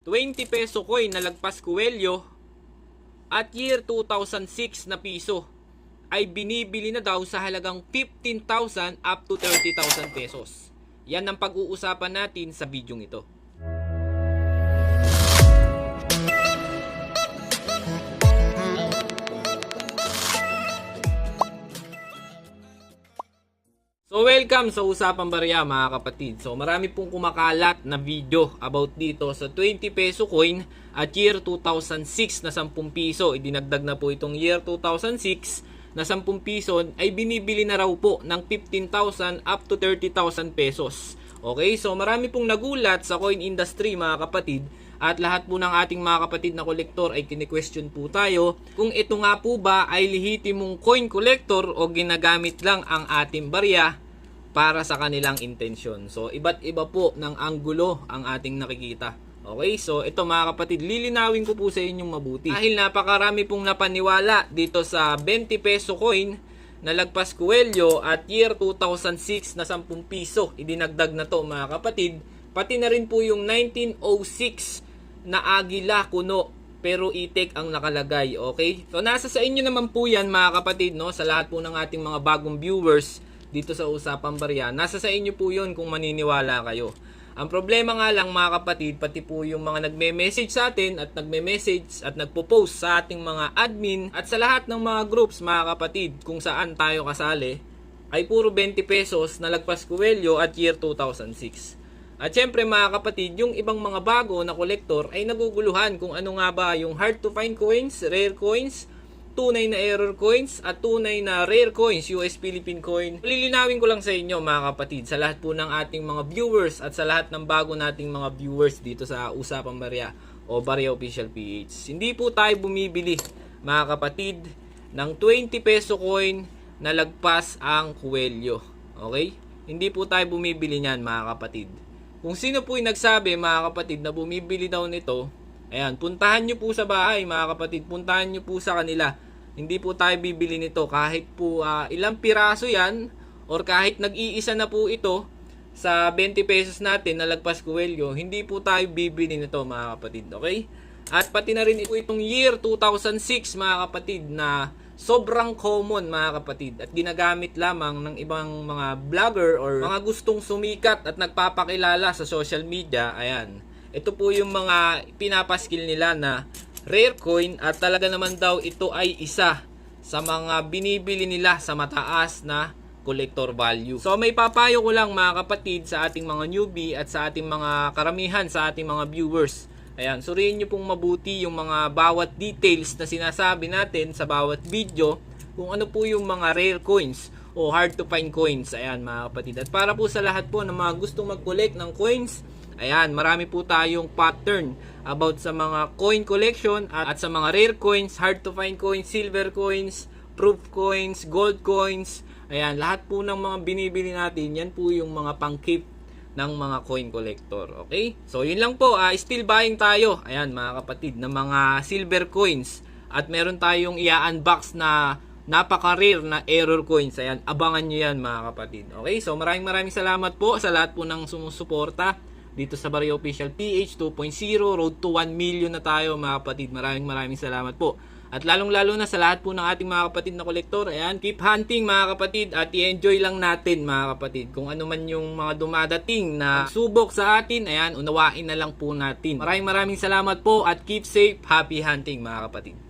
20 peso coin na lagpas Coelho at year 2006 na piso ay binibili na daw sa halagang 15,000 up to 30,000 pesos. Yan ang pag-uusapan natin sa bidyong ito. So welcome sa Usapang Barya mga kapatid. So marami pong kumakalat na video about dito sa 20 peso coin at year 2006 na 10 piso. Idinagdag na po itong year 2006 na 10 piso ay binibili na raw po ng 15,000 up to 30,000 pesos. Okay, so marami pong nagulat sa coin industry mga kapatid at lahat po ng ating mga kapatid na kolektor ay kine-question po tayo kung ito nga po ba ay lehitimong coin collector o ginagamit lang ang ating barya para sa kanilang intensyon. So, iba't iba po ng anggulo ang ating nakikita. Okay, so ito mga kapatid, lilinawin ko po sa inyong mabuti. Dahil napakarami pong napaniwala dito sa 20 peso coin na lagpas Coelho at year 2006 na 10 piso. Idinagdag na to mga kapatid. Pati na rin po yung 1906 na Agila Kuno pero itik ang nakalagay, okay? So nasa sa inyo naman po 'yan mga kapatid, no? Sa lahat po ng ating mga bagong viewers dito sa Usapang Barya. Nasa sa inyo po 'yon kung maniniwala kayo. Ang problema nga lang mga kapatid, pati po yung mga nagme-message sa atin at nagme-message at nagpo-post sa ating mga admin at sa lahat ng mga groups mga kapatid kung saan tayo kasali ay puro 20 pesos na lagpas Coelho at year 2006. At syempre mga kapatid, yung ibang mga bago na kolektor ay naguguluhan kung ano nga ba yung hard to find coins, rare coins, tunay na error coins, at tunay na rare coins, US Philippine coin. Lilinawin ko lang sa inyo mga kapatid, sa lahat po ng ating mga viewers at sa lahat ng bago nating mga viewers dito sa Usapang Barya o Barya Official PH. Hindi po tayo bumibili mga kapatid ng 20 peso coin na lagpas ang Coelho. Okay? Hindi po tayo bumibili niyan mga kapatid. Kung sino po yung nagsabi mga kapatid na bumibili daw nito, ayan, puntahan nyo po sa bahay mga kapatid, puntahan nyo po sa kanila. Hindi po tayo bibili nito kahit po ah, ilang piraso yan or kahit nag-iisa na po ito sa 20 pesos natin na lagpas Coelho, hindi po tayo bibili nito mga kapatid, okay? At pati na rin ito itong year 2006 mga kapatid na sobrang common mga kapatid at ginagamit lamang ng ibang mga vlogger or mga gustong sumikat at nagpapakilala sa social media. Ayan. Ito po yung mga pinapaskil nila na rare coin at talaga naman daw ito ay isa sa mga binibili nila sa mataas na collector value. So may papayo ko lang mga kapatid sa ating mga newbie at sa ating mga karamihan sa ating mga viewers. Ayan, suriin nyo pong mabuti yung mga bawat details na sinasabi natin sa bawat video kung ano po yung mga rare coins o hard to find coins. Ayan mga kapatid. At para po sa lahat po ng mga gustong mag-collect ng coins, ayan, marami po tayong pattern about sa mga coin collection at, at sa mga rare coins, hard to find coins, silver coins, proof coins, gold coins. Ayan, lahat po ng mga binibili natin, yan po yung mga pang-keep ng mga coin collector. Okay? So, yun lang po. ah still buying tayo. Ayan, mga kapatid, ng mga silver coins. At meron tayong i-unbox na napaka-rare na error coins. Ayan, abangan nyo yan, mga kapatid. Okay? So, maraming maraming salamat po sa lahat po ng sumusuporta dito sa Barrio Official PH 2.0. Road to 1 million na tayo, mga kapatid. Maraming maraming salamat po. At lalong-lalo na sa lahat po ng ating mga kapatid na kolektor, ayan, keep hunting mga kapatid at i-enjoy lang natin mga kapatid. Kung ano man yung mga dumadating na subok sa atin, ayan, unawain na lang po natin. Maraming maraming salamat po at keep safe, happy hunting mga kapatid.